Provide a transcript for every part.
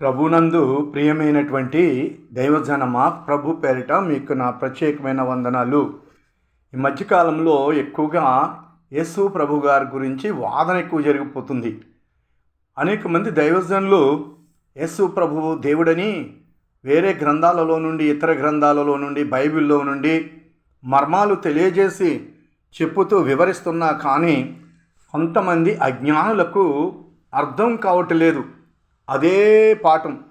ప్రభునందు ప్రియమైనటువంటి దైవజనమ ప్రభు పేరిట మీకు నా ప్రత్యేకమైన వందనాలు. ఈ మధ్యకాలంలో ఎక్కువగా యేసు ప్రభు గారి గురించి వాదన ఎక్కువ జరిగిపోతుంది. అనేక మంది దైవజనులు యేసు ప్రభువు దేవుడని వేరే గ్రంథాలలో నుండి ఇతర గ్రంథాలలో నుండి బైబిల్లో నుండి మర్మాలు తెలియజేసి చెప్పుతూ వివరిస్తున్నా కానీ కొంతమంది అజ్ఞానులకు అర్థం కావట్లేదు. అదే పాఠం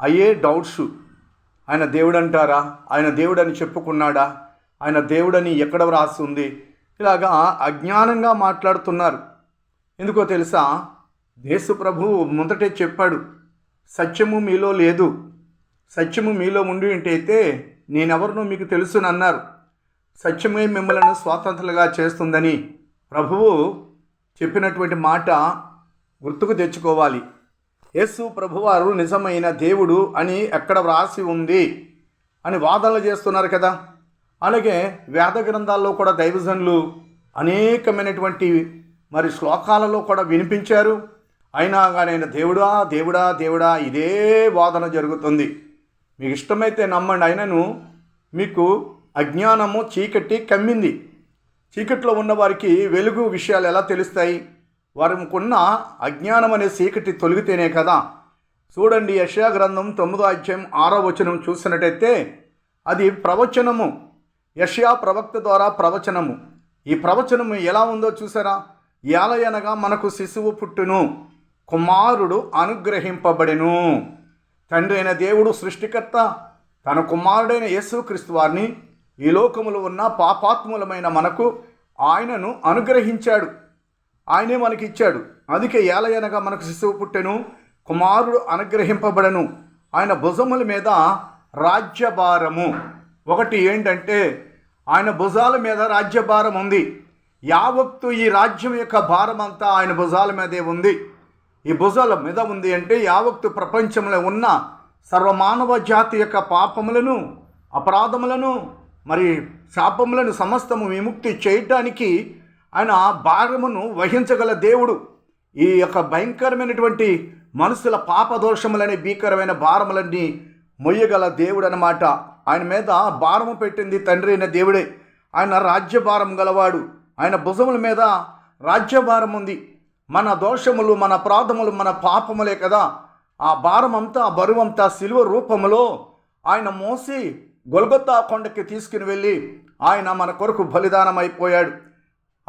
అయ్యే డౌట్స్ ఆయన దేవుడు అంటారా ఆయన దేవుడని చెప్పుకున్నాడా? ఆయన దేవుడని ఎక్కడ వ్రాసి ఉంది? ఇలాగా అజ్ఞానంగా మాట్లాడుతున్నారు. ఎందుకో తెలుసా? దేశప్రభు మొదటే చెప్పాడు సత్యము మీలో లేదు. సత్యము మీలో ఉండి ఉంటైతే నేనెవరినో మీకు తెలుసునన్నారు సత్యమే మిమ్మల్ని స్వాతంత్రులుగా చేస్తుందని. ప్రభువు చెప్పినటువంటి మాట గుర్తుకు తెచ్చుకోవాలి. యేసు ప్రభువారు నిజమైన దేవుడు అని ఎక్కడ వ్రాసి ఉంది అని వాదనలు చేస్తున్నారు కదా. అలాగే వేద గ్రంథాల్లో కూడా దైవజనులు అనేకమైనటువంటి మరి శ్లోకాలలో కూడా వినిపించారు. అయినా కానీ దేవుడా దేవుడా దేవుడా ఇదే వాదన జరుగుతుంది. మీకు ఇష్టమైతే నమ్మండి. అయినను మీకు అజ్ఞానము చీకటి కమ్మింది. చీకట్లో ఉన్నవారికి వెలుగు విషయాలు ఎలా తెలుస్తాయి? వారికున్న అజ్ఞానం అనే చీకటి తొలగితేనే కదా. చూడండి యశా గ్రంథం తొమ్మిదో అధ్యాయం ఆరో వచనం చూసినట్టయితే అది ప్రవచనము. యషయా ప్రవక్త ద్వారా ప్రవచనము. ఈ ప్రవచనము ఎలా ఉందో చూసారా? ఏలయనగా మనకు శిశువు పుట్టును కుమారుడు అనుగ్రహింపబడెను. తండ్రి అయిన దేవుడు సృష్టికర్త తన కుమారుడైన యేసుక్రీస్తు వారిని ఈ లోకములో ఉన్న పాపాత్ములమైన మనకు ఆయనను అనుగ్రహించాడు. ఆయనే మనకి ఇచ్చాడు. అందుకే ఏలయనగా మనకు శిశువు పుట్టెను కుమారుడు అనుగ్రహింపబడను. ఆయన భుజముల మీద రాజ్యభారము. ఒకటి ఏంటంటే ఆయన భుజాల మీద రాజ్యభారం ఉంది. యావత్తు ఈ రాజ్యం యొక్క భారం అంతా ఆయన భుజాల మీదే ఉంది. ఈ భుజాల మీద ఉంది అంటే యావత్తు ప్రపంచంలో ఉన్న సర్వమానవ జాతి యొక్క పాపములను అపరాధములను మరి శాపములను సమస్తము విముక్తి చేయటానికి ఆయన భారమును వహించగల దేవుడు. ఈ యొక్క భయంకరమైనటువంటి మనుషుల పాపదోషములని భీకరమైన భారములన్నీ మొయ్యగల దేవుడు అనమాట ఆయన మీద భారము పెట్టింది తండ్రి అయిన దేవుడే. ఆయన రాజ్యభారం గలవాడు. ఆయన భుజముల మీద రాజ్యభారం ఉంది. మన దోషములు మన ప్రాధములు మన పాపములే కదా. ఆ భారం అంతా బరువంతా సిలువ రూపములో ఆయన మోసి గొల్గొత్తా కొండకి తీసుకుని వెళ్ళి ఆయన మన కొరకు బలిదానం అయిపోయాడు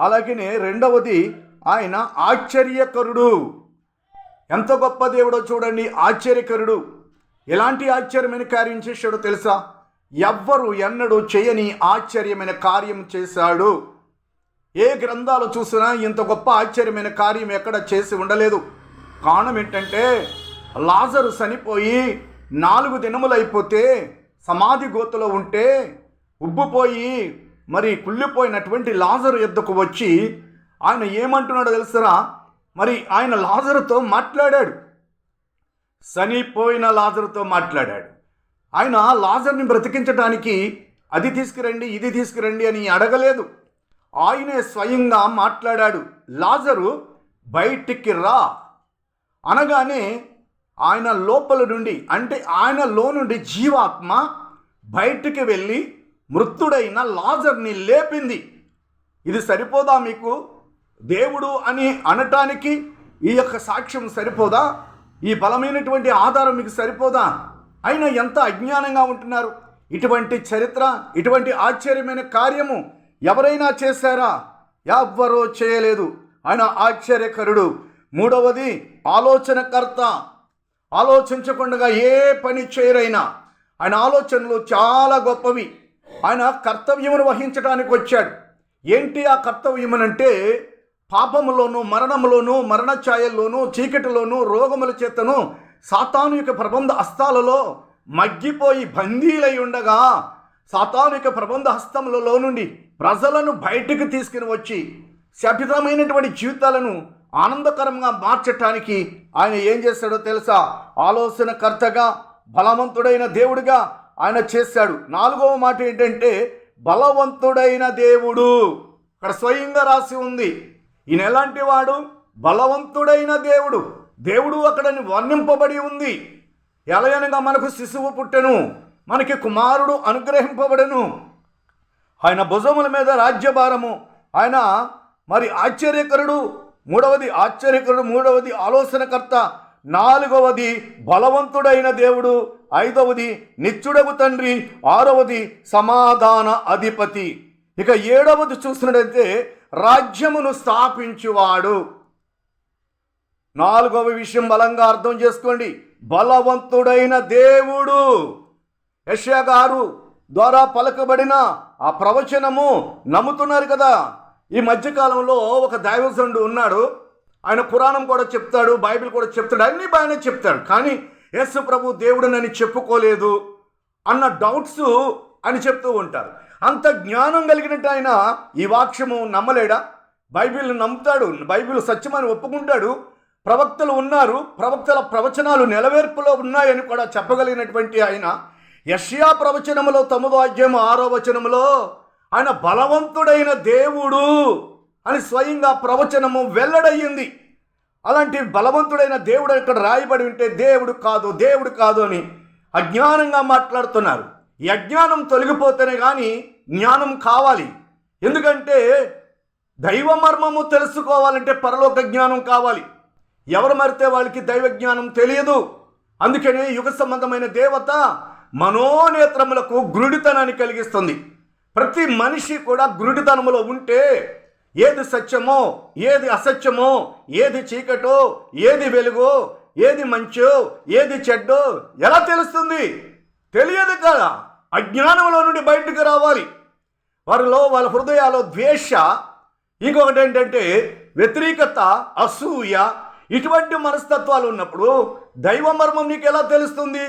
అలాగనే రెండవది ఆయన ఆశ్చర్యకరుడు. ఎంత గొప్ప దేవుడో చూడండి ఆశ్చర్యకరుడు. ఎలాంటి ఆశ్చర్యమైన కార్యం చేశాడో తెలుసా? ఎవ్వరు ఎన్నడూ చేయని ఆశ్చర్యమైన కార్యం చేశాడు. ఏ గ్రంథాలు చూసినా ఇంత గొప్ప ఆశ్చర్యమైన కార్యం ఎక్కడ చేసి ఉండలేదు. కారణం ఏంటంటే లాజరు చనిపోయి నాలుగు దినములు అయిపోతే సమాధి గోతులో ఉంటే ఉబ్బుపోయి మరి కుళ్ళిపోయినటువంటి లాజరు ఎద్దుకు వచ్చి ఆయన ఏమంటున్నాడో తెలుసరా? మరి ఆయన లాజరుతో మాట్లాడాడు. చనిపోయిన లాజరుతో మాట్లాడాడు. ఆయన లాజర్ని బ్రతికించడానికి అది తీసుకురండి ఇది తీసుకురండి అని అడగలేదు. ఆయనే స్వయంగా మాట్లాడాడు లాజరు బయటికి రా. అనగానే ఆయన లోపల నుండి అంటే ఆయనలో నుండి జీవాత్మ బయటికి వెళ్ళి మృతుడైన లాజర్ని లేపింది. ఇది సరిపోదా మీకు? దేవుడు అని అనటానికి ఈ యొక్క సాక్ష్యం సరిపోదా? ఈ బలమైనటువంటి ఆధారం మీకు సరిపోదా? అయినా ఎంత అజ్ఞానంగా ఉంటున్నారు? ఇటువంటి చరిత్ర ఇటువంటి ఆశ్చర్యమైన కార్యము ఎవరైనా చేశారా? ఎవ్వరూ చేయలేదు. ఆయన ఆశ్చర్యకరుడు. మూడవది ఆలోచనకర్త. ఆలోచించకుండా ఏ పని చేయరైనా. ఆయన ఆలోచనలు చాలా గొప్పవి. ఆయన కర్తవ్యమును వహించడానికి వచ్చాడు. ఏంటి ఆ కర్తవ్యమనంటే పాపములోను మరణములోను మరణ ఛాయల్లోను చీకటిలోను రోగముల చేతను సాతాను యొక్క ప్రబంధ హస్తాలలో మగ్గిపోయి బందీలై ఉండగా సాతాను యొక్క ప్రబంధ హస్తములలో నుండి ప్రజలను బయటకు తీసుకుని వచ్చి శపితమైనటువంటి జీవితాలను ఆనందకరంగా మార్చటానికి ఆయన ఏం చేస్తాడో తెలుసా? ఆలోచనకర్తగా బలవంతుడైన దేవుడిగా ఆయన చేశాడు. నాలుగవ మాట ఏంటంటే బలవంతుడైన దేవుడు. ఇక్కడ స్వయంగా రాసి ఉంది. ఈయన ఎలాంటి వాడు? బలవంతుడైన దేవుడు. దేవుడు అక్కడని వర్ణింపబడి ఉంది. ఎలయనగా మనకు శిశువు పుట్టెను మనకి కుమారుడు అనుగ్రహింపబడెను. ఆయన భుజముల మీద రాజ్యభారము. ఆయన మరి ఆశ్చర్యకరుడు మూడవది ఆశ్చర్యకరుడు మూడవది ఆలోచనకర్త. నాలుగవది బలవంతుడైన దేవుడు ఐదవది నిత్యుడగు తండ్రి ఆరవది సమాధాన అధిపతి. ఇక ఏడవది చూసినట్టయితే రాజ్యమును స్థాపించువాడు. నాలుగవ విషయం బలంగా అర్థం చేసుకోండి. బలవంతుడైన దేవుడు. యష్యా గారు ద్వారా పలకబడిన ఆ ప్రవచనము నమ్ముతున్నారు కదా. ఈ మధ్యకాలంలో ఒక దైవజనుడు ఉన్నాడు. ఆయన పురాణం కూడా చెప్తాడు బైబిల్ కూడా చెప్తాడు అన్ని బాగానే చెప్తాడు. కానీ యేసు ప్రభు దేవుడునని చెప్పుకోలేదు అన్న డౌట్స్ అని చెప్తూ ఉంటారు. అంత జ్ఞానం కలిగినట్టు ఆయన ఈ వాక్యము నమ్మలేడా? బైబిల్ నమ్ముతాడు బైబిల్ సత్యమని ఒప్పుకుంటాడు ప్రవక్తలు ఉన్నారు ప్రవక్తల ప్రవచనాలు నెలవేర్పులో ఉన్నాయని కూడా చెప్పగలిగినటువంటి ఆయన యష్యా ప్రవచనములో తొమ్మిదో అధ్యాయం ఆరో వచనములో ఆయన బలవంతుడైన దేవుడు. అని స్వయంగా ప్రవచనము వెల్లడయ్యింది. అలాంటి బలవంతుడైన దేవుడు ఇక్కడ రాయబడి ఉంటే దేవుడు కాదు దేవుడు కాదు అని అజ్ఞానంగా మాట్లాడుతున్నారు. ఈ అజ్ఞానం తొలగిపోతేనే కానీ జ్ఞానం కావాలి. ఎందుకంటే దైవ మర్మము తెలుసుకోవాలంటే పరలోక జ్ఞానం కావాలి. ఎవరు మరితే వాళ్ళకి దైవ జ్ఞానం తెలియదు. అందుకనే యుగ సంబంధమైన దేవత మనోనేత్రములకు గురుడితనాన్ని కలిగిస్తుంది. ప్రతి మనిషి కూడా గురుడితనములో ఉంటే ఏది సత్యమో ఏది అసత్యమో ఏది చీకటో ఏది వెలుగో ఏది మంచో ఏది చెడ్డో ఎలా తెలుస్తుంది? తెలియదు కదా. అజ్ఞానంలో నుండి బయటకు రావాలి. వారిలో వాళ్ళ హృదయాల్లో ద్వేష. ఇంకొకటి ఏంటంటే వ్యతిరేకత అసూయ ఇటువంటి మనస్తత్వాలు ఉన్నప్పుడు దైవ మర్మం నీకు ఎలా తెలుస్తుంది?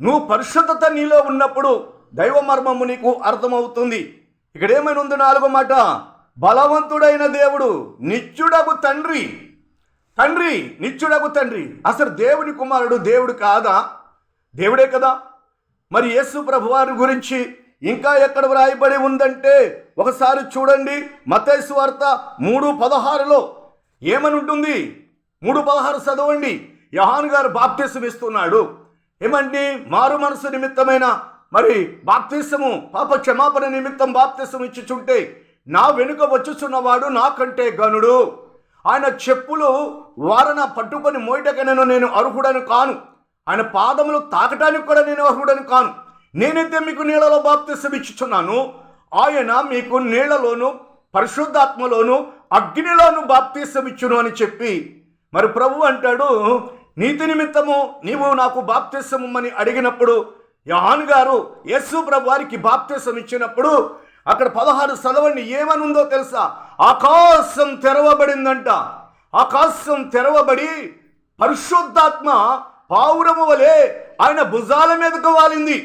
నువ్వు పరిశుద్ధత నీలో ఉన్నప్పుడు దైవ మర్మము నీకు అర్థమవుతుంది. ఇక్కడ ఏమైనా ఉంది నాలుగో మాట? బలవంతుడైన దేవుడు నిత్యుడగు తండ్రి. తండ్రి నిత్యుడగు తండ్రి. అసలు దేవుని కుమారుడు దేవుడు కాదా? దేవుడే కదా. మరి యేసు ప్రభు వారి గురించి ఇంకా ఎక్కడ వ్రాయబడి ఉందంటే ఒకసారి చూడండి మతేసు వార్త మూడు పదహారులో. ఏమని ఉంటుంది మూడు పదహారు చదవండి. యహాన్ గారు బాప్తిసం ఇస్తున్నాడు. ఏమండి? మారు మనసు నిమిత్తమైన మరి బాప్తిసము పాప క్షమాపణ నిమిత్తం బాప్తిసం ఇచ్చుచుంటే నా వెనుక వచ్చుచున్నవాడు నాకంటే గనుడు ఆయన చెప్పులు వారన పట్టుకొని మోయటకనను నేను అర్హుడను కాను. ఆయన పాదములు తాకటానికి కూడా నేను అర్హుడను కాను. నేనైతే మీకు నీళ్ళలో బాప్తిసమిచ్చుచున్నాను ఆయన మీకు నీళ్ళలోను పరిశుద్ధాత్మలోను అగ్నిలోను బాప్తిసం అని చెప్పి. మరి ప్రభు అంటాడు నీతి నిమిత్తము నీవు నాకు బాప్తిసమని అడిగినప్పుడు యహాన్ గారు యేసు ప్రభు వారికి బాప్తిసం ఇచ్చినప్పుడు అక్కడ పదహారు చదవండి ఏమనుందో తెలుసా? ఆకాశం తెరవబడిందంట. ఆకాశం తెరవబడి పరిశుద్ధాత్మ పావురము వలె ఆయన భుజాల మీదకు వాలింది.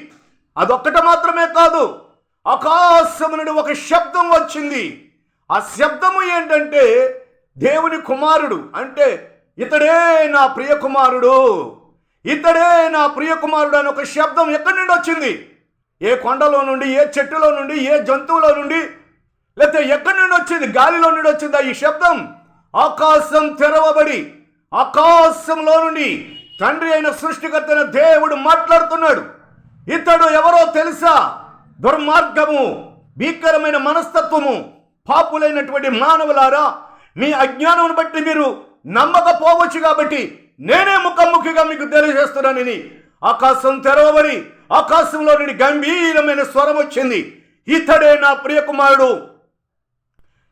అదొక్కట మాత్రమే కాదు ఆకాశము నుండి ఒక శబ్దం వచ్చింది. ఆ శబ్దము ఏంటంటే దేవుని కుమారుడు అంటే ఇతడే నా ప్రియ కుమారుడు ఇతడే నా ప్రియ కుమారుడు అని ఒక శబ్దం ఎక్కడి నుండి వచ్చింది? ఏ కొండలో నుండి ఏ చెట్టులో నుండి ఏ జంతువులో నుండి లేకపోతే ఎక్కడి నుండి వచ్చింది? గాలిలో నుండి వచ్చిందా ఈ శబ్దం? ఆకాశం తెరవబడి ఆకాశంలో నుండి తండ్రి అయిన సృష్టికర్తైన దేవుడు మాట్లాడుతున్నాడు. ఇతడు ఎవరో తెలుసా? దుర్మార్గము భీకరమైన మనస్తత్వము పాపులైనటువంటి మానవులారా మీ అజ్ఞానం బట్టి మీరు నమ్మకపోవచ్చు కాబట్టి నేనే ముఖాముఖిగా మీకు తెలియజేస్తున్నానని ఆకాశం తెరవబడి ఆకాశంలో నుండి గంభీరమైన స్వరం వచ్చింది. ఇతడే నా ప్రియకుమారుడు.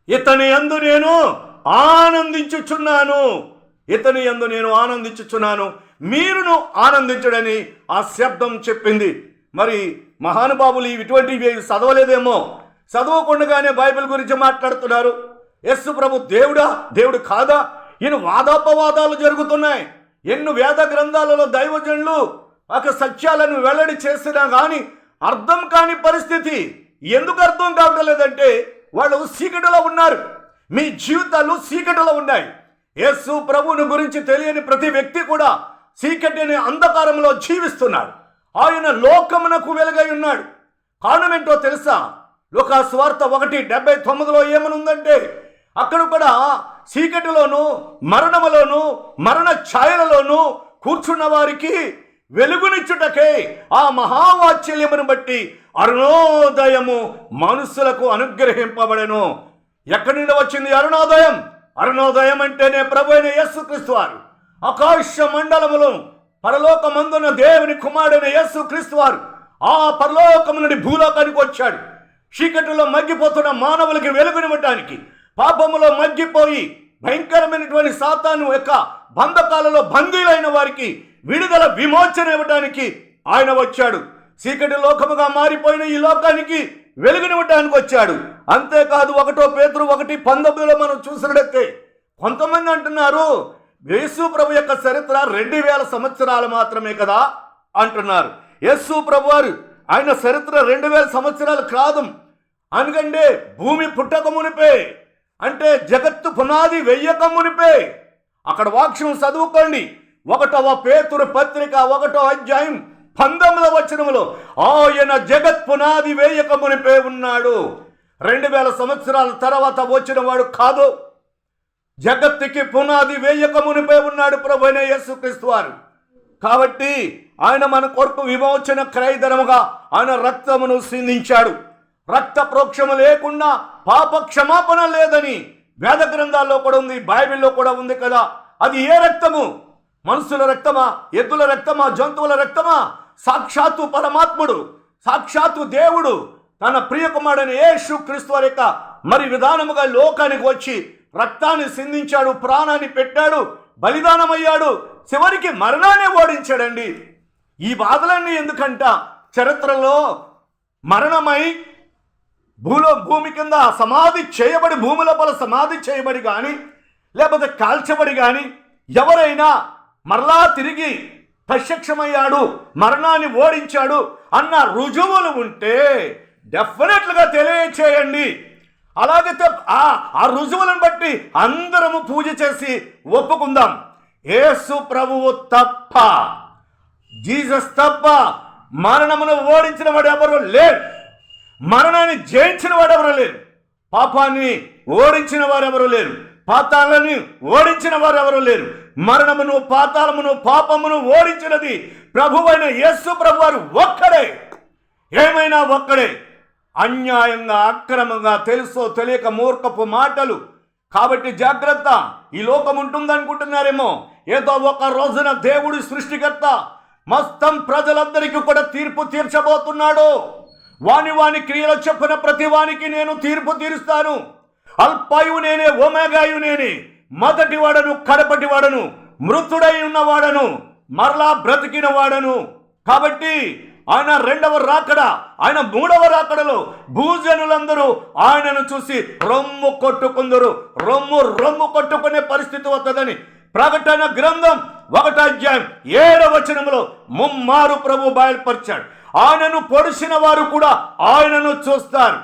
ఇతని యందు నేను ఆనందించుచున్నాను. ఇతని యందు నేను ఆనందించుచున్నాను. మీరును ఆనందించడని ఆ శబ్దం చెప్పింది. మరి మహానుభావులు ఇటువంటివి చదవలేదేమో. చదవకుండగానే బైబిల్ గురించి మాట్లాడుతున్నారు. యస్సు ప్రభు దేవుడా? దేవుడు కాదా? ఈయన వాదాపవాదాలు జరుగుతున్నాయి. ఎన్నో వేద గ్రంథాలలో దైవజనులు ఒక సత్యాలను వెల్లడి చేసినా కానీ అర్థం కాని పరిస్థితి. ఎందుకు అర్థం కావడం లేదంటే వాళ్ళు చీకటిలో ఉన్నారు. మీ జీవితాలు చీకటిలో ఉన్నాయి. యేసు ప్రభువుని గురించి తెలియని ప్రతి వ్యక్తి కూడా చీకటి అంధకారంలో జీవిస్తున్నాడు. ఆయన లోకమునకు వెలుగై ఉన్నాడు. కారణమేంటో తెలుసా? లోక స్వార్థ ఒకటి డెబ్బై తొమ్మిదిలో ఏమనుందంటే అక్కడ కూడా చీకటిలోను మరణములోను మరణ ఛాయలలోను కూర్చున్న వారికి వెలుగునిచ్చుటకే ఆ మహావాత్సల్యమును బట్టి అరుణోదయము మనుషులకు అనుగ్రహింపబడెను. ఎక్కడి నుండి వచ్చింది అరుణోదయం? అరుణోదయం అంటేనే ప్రభు అయిన యేసుక్రీస్తు వారు. ఆకాశ మండలములో పరలోకమందున దేవుని కుమారుడైన యేసు క్రీస్తు వారు ఆ పరలోకము నుండి భూలోకానికి వచ్చాడు. చీకటిలో మగ్గిపోతున్న మానవులకి వెలుగునివ్వటానికి పాపములో మగ్గిపోయి భయంకరమైనటువంటి సాతాను యొక్క బంధకాలలో బందీలైన వారికి విడుదల విమోచన ఇవ్వడానికి ఆయన వచ్చాడు. చీకటి లోకముగా మారిపోయిన ఈ లోకానికి వెలుగునివ్వటానికి వచ్చాడు. అంతేకాదు ఒకటో పేతురు ఒకటి పంతొమ్మిదిలో మనం చూసినట్లయితే కొంతమంది అంటున్నారు యేసు ప్రభు యొక్క చరిత్ర రెండు వేల సంవత్సరాలు మాత్రమే కదా అంటున్నారు. యేసు ప్రభు వారు ఆయన చరిత్ర రెండు వేల సంవత్సరాలు కాదు. అనగంటే భూమి పుట్టక మునిపే అంటే జగత్తు పునాది వెయ్యక మునిపే. అక్కడ వాక్యం చదువుకోండి. ఒకటవ పేతురు పత్రిక ఒకటో అధ్యాయం పంతొమ్మిదవ వచనములో ఆయన జగత్ పునాది వేయక మునిపే ఉన్నాడు. రెండు వేల సంవత్సరాల తర్వాత వచ్చిన వాడు కాదు. జగత్తుకి పునాది వేయక మునిపే ఉన్నాడు ప్రభు అయిన యేసుక్రీస్తు వారు. కాబట్టి ఆయన మన కొరకు విమోచన క్రయధనముగా ఆయన రక్తమును సిందించాడు. రక్త ప్రోక్షము లేకుండా పాప క్షమాపణ లేదని వేద గ్రంథాల్లో కూడా ఉంది బైబిల్లో కూడా ఉంది కదా. అది ఏ రక్తము? మనుషుల రక్తమా ఎద్దుల రక్తమా జంతువుల రక్తమా? సాక్షాత్తు పరమాత్ముడు సాక్షాత్తు దేవుడు తన ప్రియకుమారుడైన యేసు క్రీస్తు వారి యొక్క మరి విధానముగా లోకానికి వచ్చి రక్తాన్ని సిందించాడు ప్రాణాన్ని పెట్టాడు బలిదానమయ్యాడు చివరికి మరణాన్ని ఓడించాడండి. ఈ బాధలన్నీ ఎందుకంట? చరిత్రలో మరణమై భూలో భూమి కింద సమాధి చేయబడి భూమి లోపల సమాధి చేయబడి కానీ లేకపోతే కాల్చబడి కానీ ఎవరైనా మరలా తిరిగి ప్రత్యక్షమయ్యాడు మరణాన్ని ఓడించాడు అన్న రుజువులు ఉంటే డెఫినెట్లుగా తెలియచేయండి. అలాగే ఆ రుజువులను బట్టి అందరము పూజ చేసి ఒప్పుకుందాం. యేసు ప్రభువు తప్ప జీసస్ తప్ప మరణమును ఓడించిన వాడు ఎవరు లేరు. మరణాన్ని జయించిన వాడు ఎవరు లేరు. పాపాన్ని ఓడించిన వారెవరు లేరు. పాతాలని ఓడించిన వారు లేరు. మరణమును పాతాళమును పాపమును ఓడించినది ప్రభువైన యేసు ప్రభు వారు ఒక్కడే. ఏమైనా ఒక్కడే? అన్యాయంగా అక్రమంగా తెలుసో తెలియక మూర్ఖపు మాటలు. కాబట్టి జాగ్రత్త ఈ లోకం ఉంటుందనుకుంటున్నారేమో. ఏదో ఒక రోజున దేవుడు సృష్టికర్త మొత్తం ప్రజలందరికీ కూడా తీర్పు తీర్చబోతున్నాడు. వాని వాని క్రియలు చెప్పిన ప్రతి వానికి నేను తీర్పు తీరుస్తాను. అల్పాయు నేనే ఒమేగాయు నేనే. మొదటి వాడను కడపటి వాడను మృతుడై ఉన్నవాడను మరలా బ్రతికిన వాడను. కాబట్టి ఆయన రెండవ రాకడ ఆయన మూడవ రాకడలో భూజనులందరూ ఆయనను చూసి రొమ్ము కొట్టుకుందరు. రొమ్ము రొమ్ము కొట్టుకునే పరిస్థితి వస్తుందని ప్రకటన గ్రంథం ఒకటాధ్యాయం ఏడవ వచనములో ముమ్మారు ప్రభు బయలుపరిచాడు. ఆయనను పొడిచిన వారు కూడా ఆయనను చూస్తారు.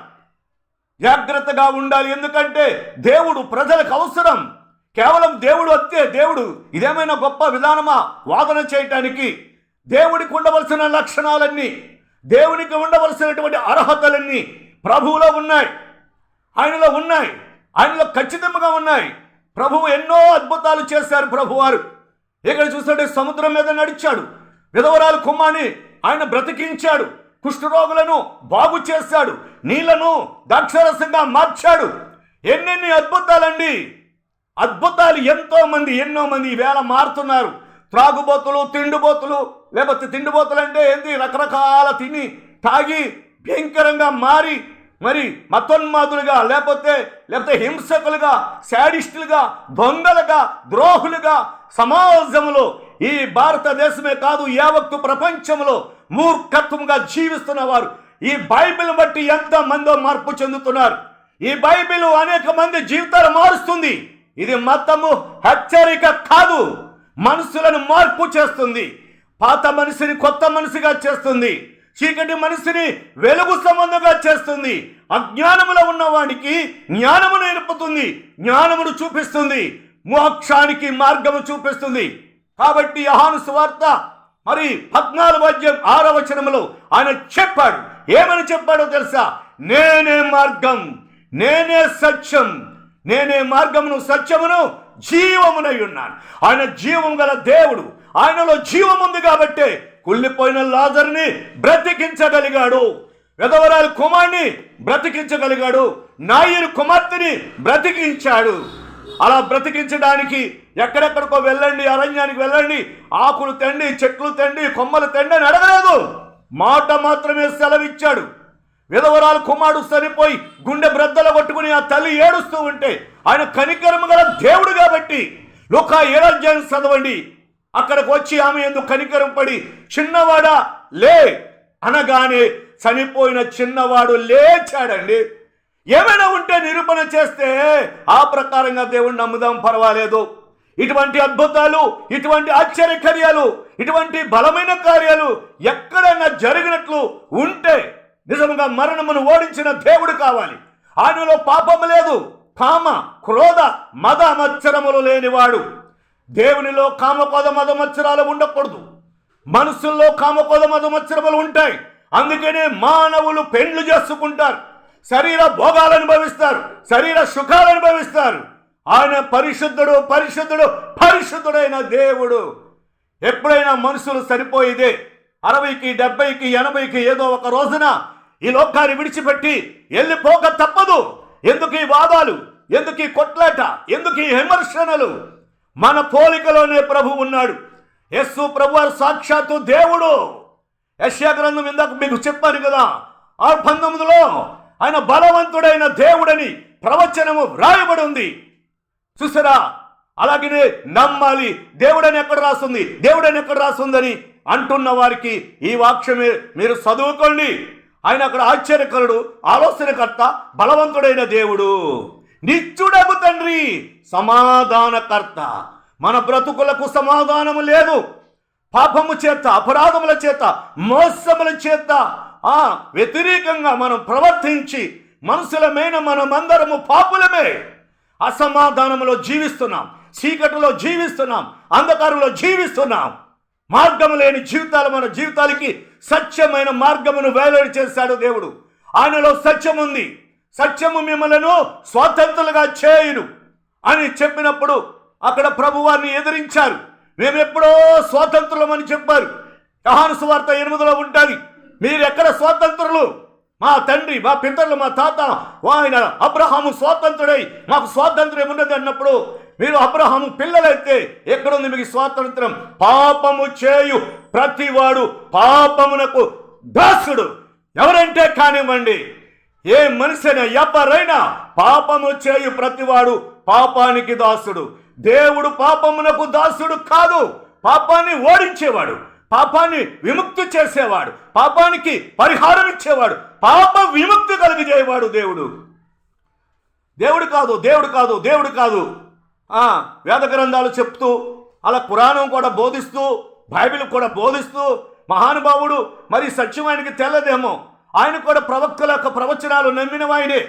జాగ్రత్తగా ఉండాలి. ఎందుకంటే దేవుడు ప్రజలకు అవసరం. కేవలం దేవుడు వస్తే దేవుడు. ఇదేమైనా గొప్ప విధానమా? వాదన చేయటానికి దేవుడికి ఉండవలసిన లక్షణాలన్నీ దేవునికి ఉండవలసినటువంటి అర్హతలన్నీ ప్రభువులో ఉన్నాయి. ఆయనలో ఉన్నాయి. ఆయనలో ఖచ్చితంగా ఉన్నాయి. ప్రభువు ఎన్నో అద్భుతాలు చేశారు ప్రభువారు. ఇక్కడ చూస్తుంటే సముద్రం మీద నడిచాడు. విధవరాలు కుమ్మాని ఆయన బ్రతికించాడు. కుష్ఠరోగులను బాగు చేశాడు. నీళ్ళను ద్రాక్షరసంగా మార్చాడు. ఎన్నెన్ని అద్భుతాలండి. అద్భుతాలు ఎంతో మంది ఎన్నో మంది ఈవేళ మారుతున్నారు. త్రాగుబోతులు తిండిబోతులు లేకపోతే తిండిబోతులు అంటే ఏంటి రకరకాల తిని తాగి భయంకరంగా మారి మరి మతోన్మాదులుగా లేకపోతే లేకపోతే హింసకులుగా శాడిస్టులుగా దొంగలుగా ద్రోహులుగా సమాజంలో ఈ భారతదేశమే కాదు యావత్తు ప్రపంచంలో మూర్ఖత్వంగా జీవిస్తున్న వారు ఈ బైబిల్ బట్టి ఎంతమందో మార్పు చెందుతున్నారు. ఈ బైబిల్ అనేక మంది జీవితాలు మారుస్తుంది. ఇది మతము హెచ్చరిక కాదు. మనుషులను మార్పు చేస్తుంది. పాత మనిషిని కొత్త మనిషిగా చేస్తుంది. చీకటి మనిషిని వెలుగు సంబంధంగా చేస్తుంది. అజ్ఞానములో ఉన్నవాడికి జ్ఞానము నేర్పుతుంది. జ్ఞానమును చూపిస్తుంది. మోక్షానికి మార్గము చూపిస్తుంది. కాబట్టి యహాను సువార్త మరి పద్నాలుగు అధ్యాయం ఆరో వచనములో ఆయన చెప్పాడు. ఏమని చెప్పాడో తెలుసా? నేనే మార్గం నేనే సత్యం నేనే మార్గమును సత్యమును జీవమునై ఉన్నాను. ఆయన జీవం గల దేవుడు ఆయనలో జీవం ఉంది కాబట్టి కుళ్ళిపోయిన లాజర్ని బ్రతికించగలిగాడు. వెదవరాలు కుమార్ని బ్రతికించగలిగాడు. నాయరు కుమార్తెని బ్రతికించాడు. అలా బ్రతికించడానికి ఎక్కడెక్కడికో వెళ్ళండి అరణ్యానికి వెళ్ళండి ఆకులు తెండి చెట్లు తెండి కొమ్మలు తండి అని అడగలేదు. మాట మాత్రమే సెలవిచ్చాడు. విధవరాలు కుమారుడు సరిపోయి గుండె బ్రద్దలు కొట్టుకుని ఆ తల్లి ఏడుస్తూ ఉంటే ఆయన కనికరము గల దేవుడు కాబట్టి లోక ఏడాధ్యాయం చదవండి. అక్కడికి వచ్చి ఆమె ఎందుకు కనికరం పడి చిన్నవాడా లే! అనగానే చనిపోయిన చిన్నవాడు లేచాడండి. ఏమైనా ఉంటే నిరూపణ చేస్తే ఆ ప్రకారంగా దేవుణ్ణి నమ్ముదాం పర్వాలేదు. ఇటువంటి అద్భుతాలు ఇటువంటి ఆశ్చర్య కార్యాలు ఇటువంటి బలమైన కార్యాలు ఎక్కడైనా జరిగినట్లు ఉంటే నిజంగా మరణమును ఓడించిన దేవుడు కావాలి. ఆయనలో పాపము లేదు కామ క్రోధ మద మత్సరములు లేనివాడు. దేవునిలో కామకోద మద మత్సరాలు ఉండకూడదు. మనసుల్లో కామకోద మద మత్సరములు ఉంటాయి. అందుకనే మానవులు పెండ్లు చేసుకుంటారు. శరీర భోగాలు అనుభవిస్తారు శరీర సుఖాలు అనుభవిస్తారు. ఆయన పరిశుద్ధుడు పరిశుద్ధుడు పరిశుద్ధుడైన దేవుడు. ఎప్పుడైనా మనుషులు సరిపోయేదే. అరవైకి డెబ్బైకి ఎనభైకి ఏదో ఒక రోజున ఈ లోకాన్ని విడిచిపెట్టి వెళ్ళిపోక తప్పదు. ఎందుకు ఈ వాదాలు? ఎందుకు ఈ కొట్లాట? ఎందుకు ఈ విమర్శనలు? మన పోలికలోనే ప్రభు ఉన్నాడు. యస్సు ప్రభు సాక్షాత్తు దేవుడు. యశ్యా గ్రంథం ఇందాక మీకు చెప్పాను కదా ఆ పంతొమ్మిదిలో ఆయన బలవంతుడైన దేవుడని ప్రవచనము వ్రాయబడి ఉంది. చూసారా? అలాగనే నమ్మాలి. దేవుడని ఎక్కడ రాస్తుంది? దేవుడని ఎక్కడ రాస్తుందని అంటున్న వారికి ఈ వాక్యమే మీరు చదువుకోండి. ఆయన అక్కడ ఆశ్చర్యకరుడు ఆలోచనకర్త బలవంతుడైన దేవుడు. నిత్యుడగు తండ్రి సమాధానకర్త. మన బ్రతుకులకు సమాధానము లేదు. పాపము చేత అపరాధముల చేత మోసముల చేత ఆ వ్యతిరేకంగా మనం ప్రవర్తించి మనుషులమైన మనమందరము పాపులమే. అసమాధానములో జీవిస్తున్నాం చీకటిలో జీవిస్తున్నాం అంధకారంలో జీవిస్తున్నాం. మార్గము లేని జీవితాలు మన జీవితాలకి సత్యమైన మార్గమును వేలడి చేశాడు దేవుడు. ఆయనలో సత్యం ఉంది. సత్యము మిమ్మలను స్వాతంత్రులుగా చేయును అని చెప్పినప్పుడు అక్కడ ప్రభువాన్ని ఎదిరించారు. మేము ఎప్పుడో స్వాతంత్రులమని చెప్పారు. కహాను సువార్త ఎనిమిదిలో ఉంటుంది. మీరు ఎక్కడ స్వాతంత్రులు? మా తండ్రి మా పితరులు మా తాత ఆయన అబ్రహాము స్వాతంత్రుడై మాకు స్వాతంత్ర్యం ఉన్నది అన్నప్పుడు మీరు అబ్రహాము పిల్లలైతే ఎక్కడుంది మీకు స్వాతంత్రం పాపము చేయు ప్రతివాడు పాపమునకు దాసుడు. ఎవరంటే కానివ్వండి ఏ మనిషినా ఎవరైనా పాపము చేయు ప్రతివాడు పాపానికి దాసుడు. దేవుడు పాపమునకు దాసుడు కాదు పాపాన్ని ఓడించేవాడు. పాపాన్ని విముక్తి చేసేవాడు. పాపానికి పరిహారం ఇచ్చేవాడు. పాప విముక్తి కలిగజేయవాడు దేవుడు. దేవుడు కాదు దేవుడు కాదు దేవుడు కాదు. వేద గ్రంథాలు చెప్తూ అలా పురాణం కూడా బోధిస్తూ బైబిల్ కూడా బోధిస్తూ మహానుభావుడు మరి సత్యం ఆయనకి తెల్లదేమో. ఆయన కూడా ప్రవక్తల యొక్క ప్రవచనాలు నమ్మిన వాయినే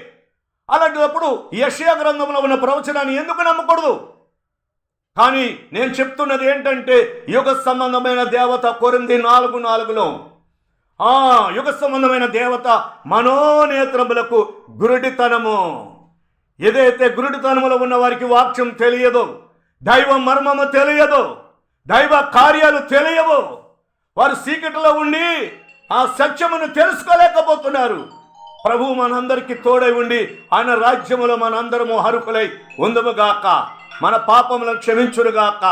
అలాంటప్పుడు యషయా గ్రంథంలో ఉన్న ప్రవచనాన్ని ఎందుకు నమ్మకూడదు? కానీ నేను చెప్తున్నది ఏంటంటే యుగ సంబంధమైన దేవత కొరింది నాలుగు నాలుగులో. ఆ యుగ సంబంధమైన దేవత మనోనేత్రములకు గురుడితనము. ఏదైతే గురుడితనములో ఉన్న వారికి వాక్యం తెలియదో దైవ మర్మము తెలియదో దైవ కార్యాలు తెలియవు వారు సీకటిలో ఉండి ఆ సత్యమును తెలుసుకోలేకపోతున్నారు. ప్రభు మనందరికీ తోడై ఉండి ఆయన రాజ్యములో మనందరము హరుకులై ఉందముగాక మన పాపములను క్షమించురుగాక